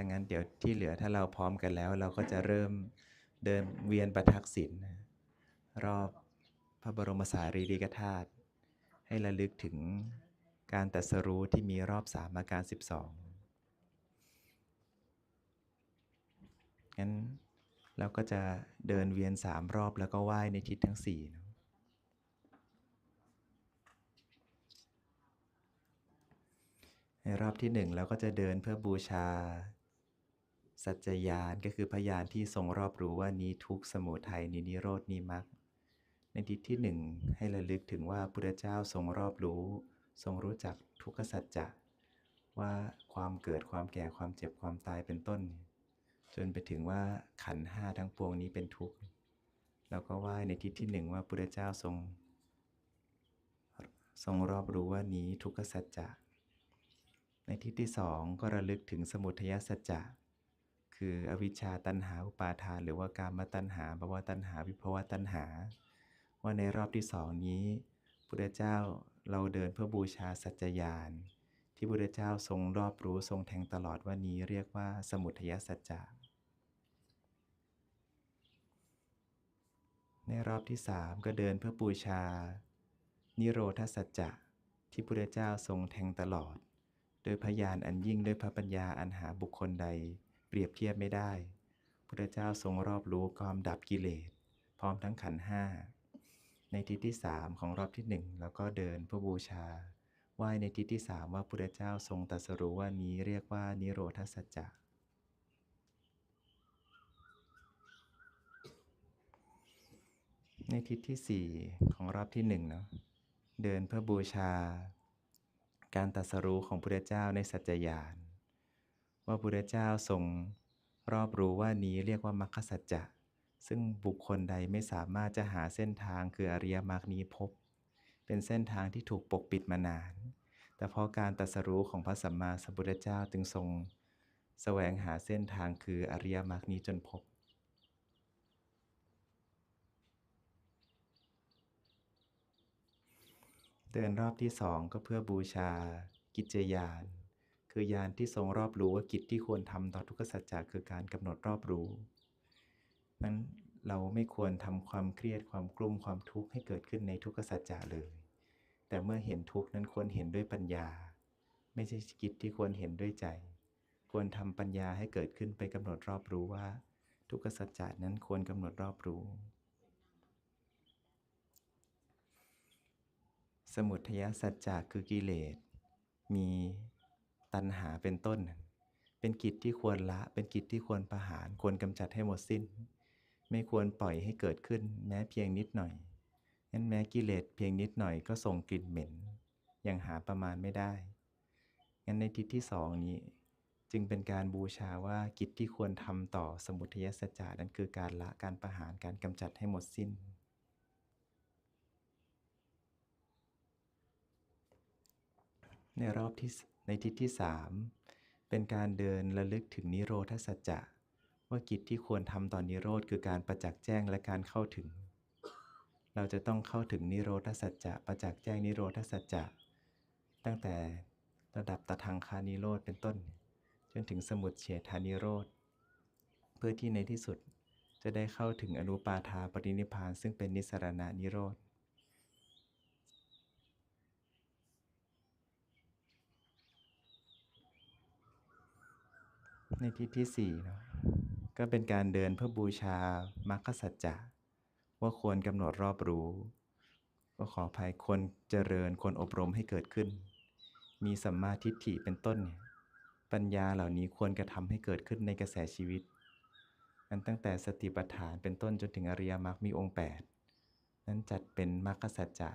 ถ้างั้นเดี๋ยวที่เหลือถ้าเราพร้อมกันแล้ว เราก็จะเริ่มเดินเวียนประทักษิณรอบพระบรมสารีริกธาตุให้ระลึกถึงการตัสรู้ที่มีรอบสามอาการ 12 งั้นเราก็จะเดินเวียนสามรอบแล้วก็ไหว้ในทิศทั้งสี่เนะในรอบที่หนึ่งเราก็จะเดินเพื่อบูชา สัจจยานก็คือพยานที่ทรงรอบรู้ว่านี้ทุกสมุทัยนี้นิโรดนี้มรรคในทิศที่หนึ่งให้ระลึกถึงว่าพุทธเจ้าทรงรอบรู้ ทรงรู้จักทุกขสัจจะว่าความเกิดความแก่ความเจ็บความตายเป็นต้น จนไปถึงว่าขันห้าทั้งปวงนี้เป็นทุกข์แล้วก็ไหวในทิศที่หนึ่งว่าพุทธเจ้าทรง ทรงรอบรู้ว่านี้ทุกขสัจจะในทิศที่สองก็ระลึกถึงสมุทัยสัจจะ คืออวิชชาตันหาอุปาทานหรือว่ากามตัณหาภวะตัณหาวิภวะตัณหา ว่าในรอบที่สองนี้พุทธเจ้าเราเดินเพื่อบูชาสัจจญาณที่พุทธเจ้าทรงรอบรู้ทรงแทงตลอดว่านี้เรียกว่าสมุทัยสัจจะในรอบที่สามก็เดินเพื่อบูชา นิโรธสัจจะที่พุทธเจ้าทรงแทงตลอด โดยพยานอันยิ่งด้วยพระปัญญาอันหาบุคคลใด เปรียบเทียบไม่ได้พุทธเจ้าทรงรอบรู้ความดับกิเลส พร้อมทั้งขันห้า ในทิศที่สามของรอบที่หนึ่งแล้วก็เดินเพื่อบูชาไหว้ในทิศที่สามว่าพุทธเจ้าทรงตรัสรู้ว่านี้เรียกว่านิโรธสัจจะในทิศที่สี่ของรอบที่หนึ่งเนาะเดินเพื่อบูชา การตรัสรู้ของพุทธเจ้าในสัจจญาณ ว่าพุทธเจ้าทรงรอบรู้ว่านี้เรียกว่ามรรคสัจจะซึ่งบุคคลใดไม่สามารถจะหาเส้นทางคืออริยมรรคนี้พบ เป็นเส้นทางที่ถูกปกปิดมานาน แต่เพราะการตรัสรู้ของพระสัมมาสัมพุทธเจ้าจึงทรงแสวงหาเส้นทางคืออริยมรรคนี้จนพบ เดินรอบที่สองก็เพื่อบูชากิจยาน คือยานที่ทรงรอบรู้ว่ากิจที่ควรทำต่อทุกขสัจจะคือการกำหนดรอบรู้นั้นเราไม่ควรทำความเครียดความกลุ้มความทุกข์ให้เกิดขึ้นในทุกขสัจจะเลย แต่เมื่อเห็นทุกข์นั้นควรเห็นด้วยปัญญา ไม่ใช่กิจที่ควรเห็นด้วยใจ ควรทำปัญญาให้เกิดขึ้นไปกำหนดรอบรู้ว่า ทุกขสัจจะนั้นควรกำหนดรอบรู้ สมุทัยสัจจะคือกิเลสมี ตัณหาเป็นต้น เป็นกิจที่ควรละ เป็นกิจที่ควรประหาร ควรกำจัดให้หมดสิ้น ไม่ควรปล่อยให้เกิดขึ้น แม้เพียงนิดหน่อยงั้นแม้กิเลสเพียงนิดหน่อยก็ส่งกลิ่นเหม็นยังหาประมาณไม่ได้งั้นในทิศที่สองนี้ จึงเป็นการบูชาว่ากิจที่ควรทำต่อสมุทัยสัจจะนั้นคือการละการประหารการกำจัดให้หมดสิ้นในรอบที่ ในทิศที่สามเป็นการเดินระลึกถึงนิโรธสัจจะว่ากิจที่ควรทำต่อนนิโรธคือการประจักษ์แจ้งและการเข้าถึง เราจะต้องเข้าถึงนิโรธสัจจะประจักษ์แจ้งนิโรธสัจจะตั้งแต่ระดับตะทังคานิโรธเป็นต้น จนถึงสมุทเฉทานิโรธเพื่อที่ในที่สุดจะได้เข้าถึงอนุปาทาปรินิพพานซึ่งเป็นนิสรณะนิโรธ ในทิศที่สี่เนาะก็เป็นการเดินเพื่อบูชามรรคสัจจะว่าควรกำหนดรอบรู้ ก็ขออภัยควรเจริญควรอบรมให้เกิดขึ้น มีสัมมาทิฏฐิเป็นต้นเนี่ยปัญญาเหล่านี้ควรกระทำให้เกิดขึ้นในกระแสชีวิตนั้นตั้งแต่สติปัฏฐานเป็นต้นจนถึงอริยมรรคมีองค์ 8 นั้นจัดเป็นมรรคสัจจะ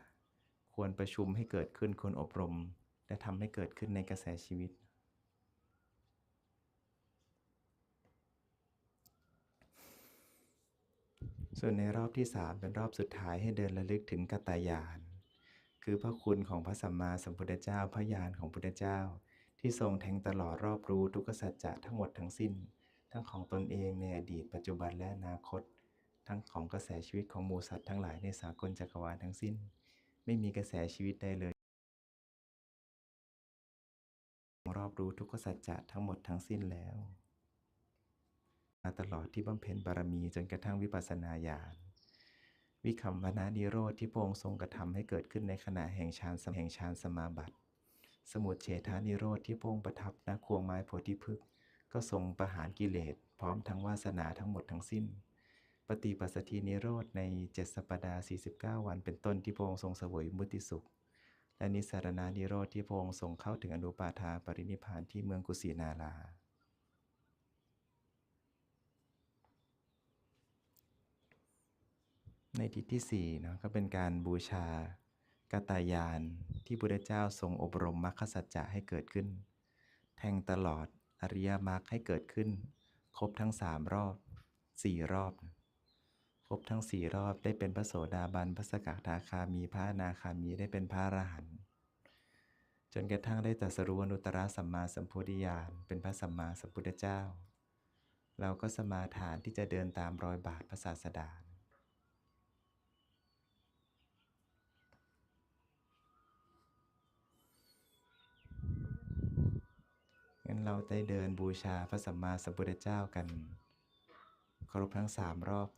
ควรประชุมให้เกิดขึ้นควรอบรม และทำให้เกิดขึ้นในกระแสชีวิต ส่วนในรอบที่สามเป็นรอบสุดท้ายให้เดินระลึกถึงกัตตายาน คือพระคุณของพระสัมมาสัมพุทธเจ้าพระญาณของพุทธเจ้า ที่ทรงแทงตลอดรอบรู้ทุกสัจจะทั้งหมดทั้งสิ้น ทั้งของตนเองในอดีตปัจจุบันและอนาคต ทั้งของกระแสชีวิตของหมูสัตว์ทั้งหลายในสากลจักรวาลทั้งสิ้น ไม่มีกระแสชีวิตใดเลย รอบรู้ทุกสัจจะทั้งหมดทั้งสิ้นแล้ว มาตลอดที่บำเพ็ญบารมีจนกระทั่งวิปัสสนาญาณวิคัมพนานิโรธที่พระองค์ทรงกระทำให้เกิดขึ้นในขณะแห่งฌานแห่งฌานสมาบัติ สมุทเฉทานิโรธที่พระองค์ประทับณควงไม้โพธิพฤกษ์ก็ทรงประหารกิเลส พร้อมทั้งวาสนาทั้งหมดทั้งสิ้น ปฏิปัสสธินิโรธในเจ็ดสัปดาห์49 วันเป็นต้นที่พระองค์ทรงเสวยมุติสุข และนิสารนานิโรธที่พระองค์ทรงเข้าถึงอนุปาทาปรินิพพานที่เมืองกุสินารา ในทิศที่สี่เนาะก็เป็นการบูชากตายานที่พุทธเจ้าทรงอบรมมรรคสัจจะให้เกิดขึ้น แทงตลอดอริยมรรคให้เกิดขึ้น ครบทั้งสามรอบสี่รอบ ครบทั้งสี่รอบได้เป็นพระโสดาบันพระสกทาคามีพระนาคามีได้เป็นพระอรหันต์จนกระทั่งได้ตรัสรู้อนุตตรสัมมาสัมโพธิญาณเป็นพระสัมมาสัมพุทธเจ้า เราก็สมาทานที่จะเดินตามรอยบาทพระศาสดา งั้นเราได้เดินบูชาพระสัมมาสัมพุทธเจ้ากันครบทั้งสามรอบ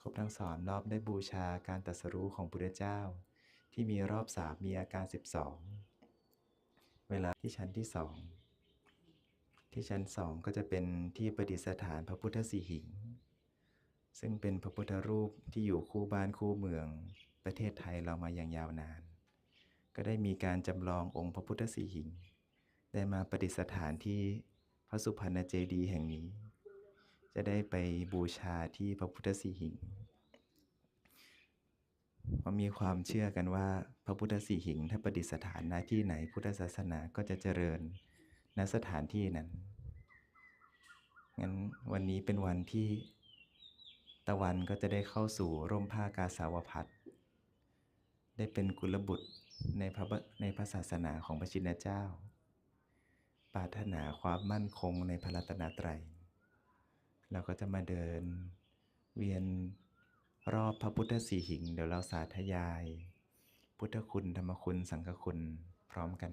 ครบทั้งสามรอบได้บูชาการตรัสรู้ของพุทธเจ้า ที่มีรอบสามมีอาการ 12 เวลาที่ชั้นที่สองที่ชั้นสองก็จะเป็นที่ประดิษฐานพระพุทธสีหิง ซึ่งเป็นพระพุทธรูปที่อยู่คู่บ้านคู่เมือง ประเทศไทยเรามาอย่างยาวนาน ก็ได้มีการจำลององค์พระพุทธสีหิง ได้มาประดิษฐานที่พระสุพรรณเจดีย์แห่งนี้ จะได้ไปบูชาที่พระพุทธสีหิงเพราะมีความเชื่อกันว่าพระพุทธสีหิง ถ้าประดิษฐานณที่ไหนพุทธศาสนาก็จะเจริญณสถานที่นั้น งั้นวันนี้เป็นวันที่ตะวันก็จะได้เข้าสู่ร่มผ้ากาสาวพัดได้เป็นกุลบุตรในพระในพระศาสนาของพระชินเจ้า ปรารถนาความมั่นคงในพระรัตนตรัยเราก็จะมาเดิน เวียนรอบพระพุทธสีหิง เดี๋ยวเราสาธยาย พุทธคุณธรรมคุณสังฆคุณพร้อมกัน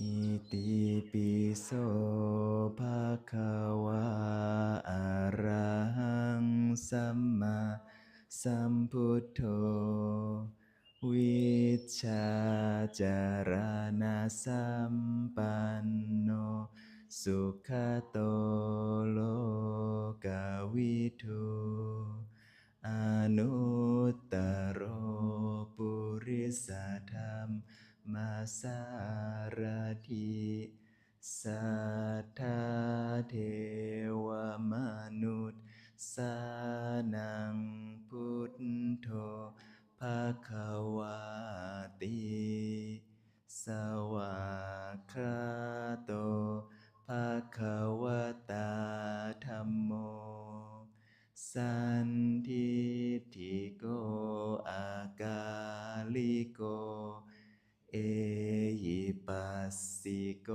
อิติปิโสภะคะวะอะระหังสัมมาสัมพุทโธ วิชาจารณสัมปันโน สุขโตโลกวิทูอนุตตโรปุริสธรรมมาสารถิสัทธาเทวมนุษย์สานังพุทโธ ภะคะวาติสวากขาโตภะคะวตาธัมโม สันทิฏฐิโก อากาลิโก เอหิปัสสิโก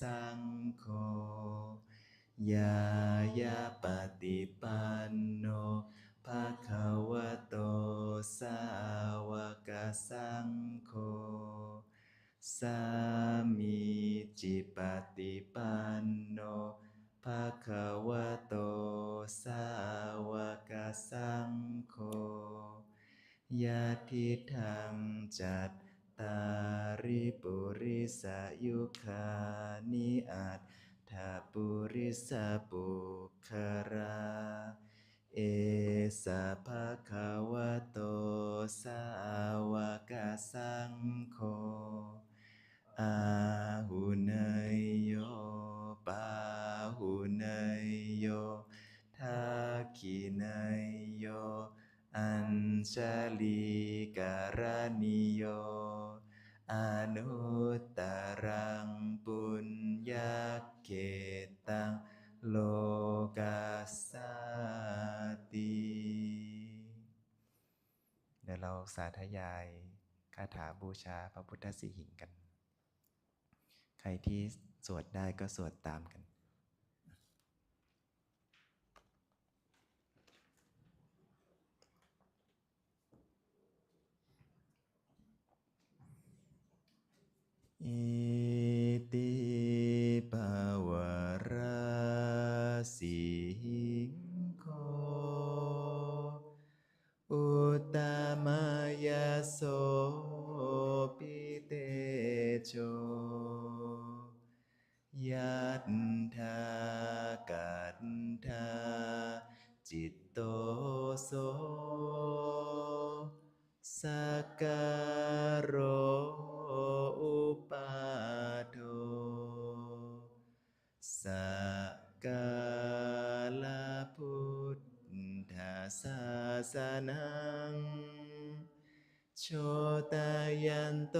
สังโฆยายาปฏิปันโนภะคะวโตสาวกสังโฆสามีจิปฏิปันโนภะคะวโตสาวกสังโฆยะทิทังจัตตา ริปุริสายุคานิอัตถาปุริสปุคาราเอสะภะคะวะโตสาวกสังโฆอาหุเนยโยปาหุเนยโยทักขิเนยโย อัญชลีการนิโย นุตตรังปุญญาเกตังโลกาสสติเดี๋ยวเราสาธยายคาถาบูชาพระพุทธสีหิงกัน ใครที่สวดได้ก็สวดตามกัน สนัง โชตายันโต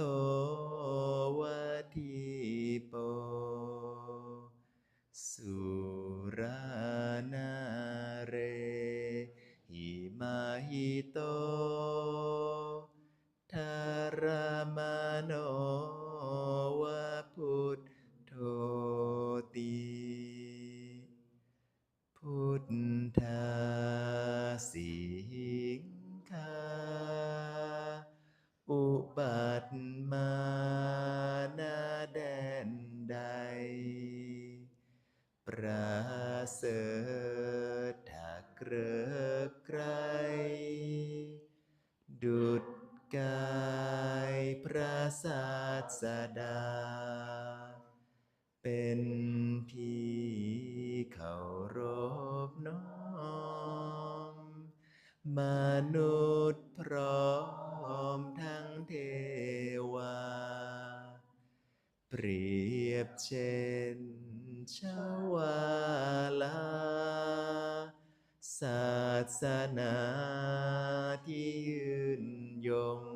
วัทีโป สุรานาเร หิมาหิโตทารามโระศาสดา เป็นที่เคารพน้อม มนุษย์พร้อมทั้งเทวา เปรียบเช่นชาวาลาศาสนาที่ยืนยง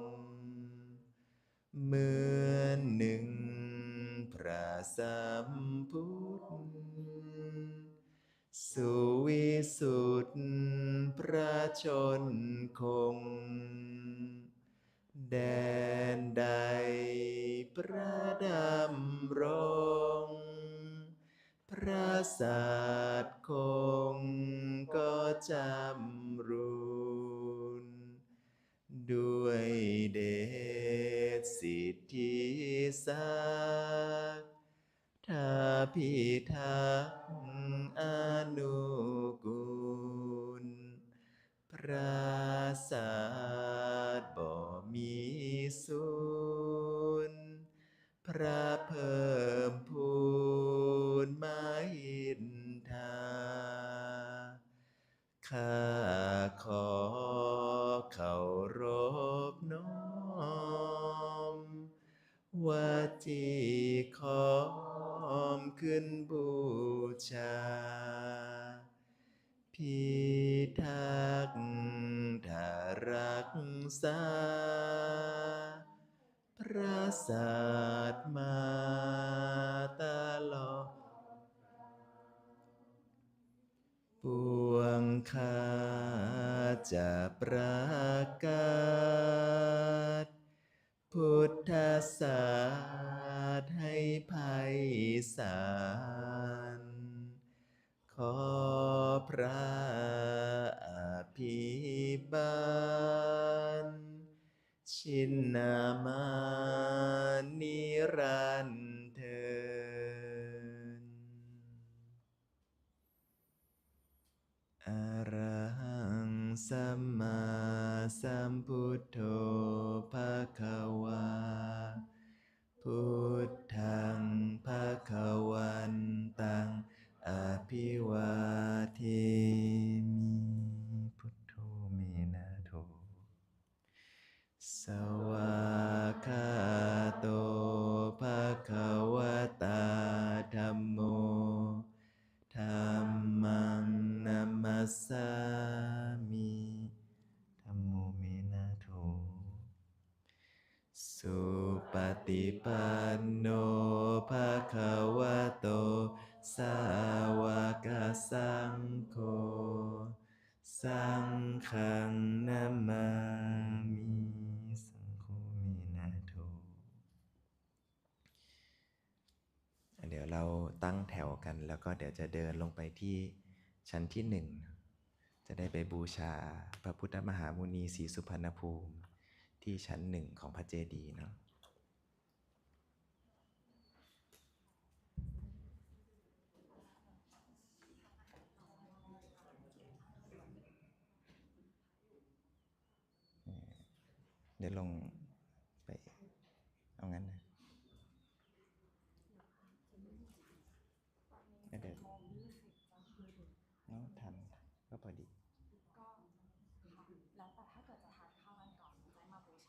สุทธิพระชนคง แดนใดพระดำรงพระศาสตร์คงก็จำรุนด้วยเดชสิทธิศักดิ์ ถ้าพิทักอนุกูลพระศาสตร์บ่มีสูญพระเพิ่มพูนมาหินทาข้าขอเคารพน้อมวาจีขอ มขึ้นบูชา พิทักษ์ถ้ารักษา พระศาสตร์มาตลอดปวงข้าจะประกาศ พุทธศาสตร์ ไพศาลขอพระอภิบาลชินนามานิรันเทินอรหังสัมมาสัมพุทโธภะคะ สุปฏิปันโนภาควะโต สาวกสังโฆ สังฆนามามิสังโฆเมนาโท เดี๋ยวเราตั้งแถวกันแล้วก็เดี๋ยวจะเดินลงไปที่ชั้นที่หนึ่ง จะได้ไปบูชาพระพุทธมหามุนีศรีสุพรรณภูมิ ที่ชั้นหนึ่งของพระเจดีย์เนาะเดี๋ยวลอง